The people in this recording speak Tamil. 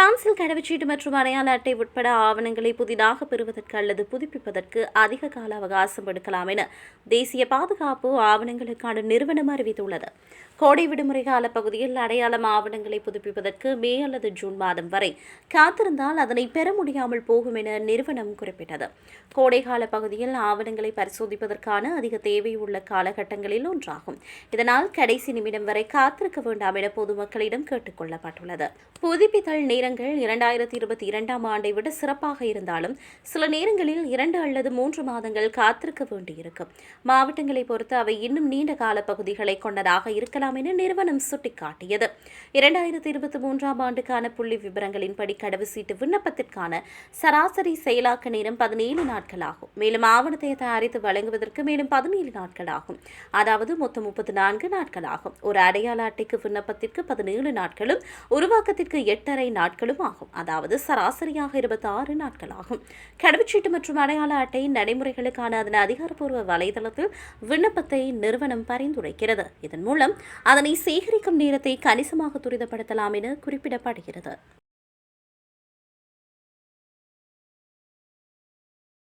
பிரான்சில் கடவுச்சீட்டு மற்றும் அடையாள அட்டை உட்பட ஆவணங்களை புதிதாக பெறுவதற்கு அல்லது புதுப்பிப்பதற்கு அதிக கால அவகாசம் எடுக்கலாம் என தேசிய பாதுகாப்பு ஆவணங்களுக்கான நிறுவனம் அறிவித்துள்ளது. கோடை விடுமுறை கால பகுதியில் அடையாளம் ஆவணங்களை புதுப்பிப்பதற்கு மே அல்லது ஜூன் மாதம் வரை காத்திருந்தால் அதனை பெற முடியாமல் போகும் என நிறுவனம் குறிப்பிட்டது. கோடைகால பகுதியில் ஆவணங்களை பரிசோதிப்பதற்கான அதிக தேவை உள்ள காலகட்டங்களில் ஒன்றாகும். இதனால் கடைசி நிமிடம் வரை காத்திருக்க வேண்டாம் என பொதுமக்களிடம் கேட்டுக்கொள்ளப்பட்டுள்ளது புதுப்பித்தல் நேரங்கள் நேரங்கள் இரண்டாயிரத்தி இருபத்தி இரண்டாம் ஆண்டை விட சிறப்பாக இருந்தாலும் சில நேரங்களில் இரண்டு அல்லது மூன்று மாதங்கள் காத்திருக்க வேண்டியிருக்கும். மாவட்டங்களை பொறுத்து அவை இன்னும் நீண்ட கால பகுதிகளை கொண்டதாக இருக்கலாம் என நிறுவனம் சுட்டிக்காட்டியது. இரண்டாயிரத்தி இருபத்தி மூன்றாம் ஆண்டுக்கான புள்ளி விவரங்களின்படி கடவு சீட்டு விண்ணப்பத்திற்கான சராசரி செயலாக்க நேரம் பதினேழு நாட்கள் ஆகும். மேலும் ஆவணத்தை தயாரித்து வழங்குவதற்கு மேலும் பதினேழு நாட்கள் ஆகும். அதாவது மொத்தம் முப்பத்தி நான்கு நாட்கள் ஆகும். ஒரு அடையாள அட்டைக்கு விண்ணப்பத்திற்கு பதினேழு நாட்களும் உருவாக்கத்திற்கு எட்டரை நாட்கள் நாட்களும் ஆகும். அதாவது சராசரியாக இருபத்தி ஆறு நாட்கள் ஆகும். கடவுச்சீட்டு மற்றும் அடையாள அட்டை நடைமுறைகளுக்கான அதன் அதிகாரப்பூர்வ வலைதளத்தில் விண்ணப்பத்தை நிறுவனம் பரிந்துரைக்கிறது. இதன் மூலம் அதனை சேகரிக்கும் நேரத்தை கணிசமாக துரிதப்படுத்தலாம் என குறிப்பிடப்படுகிறது.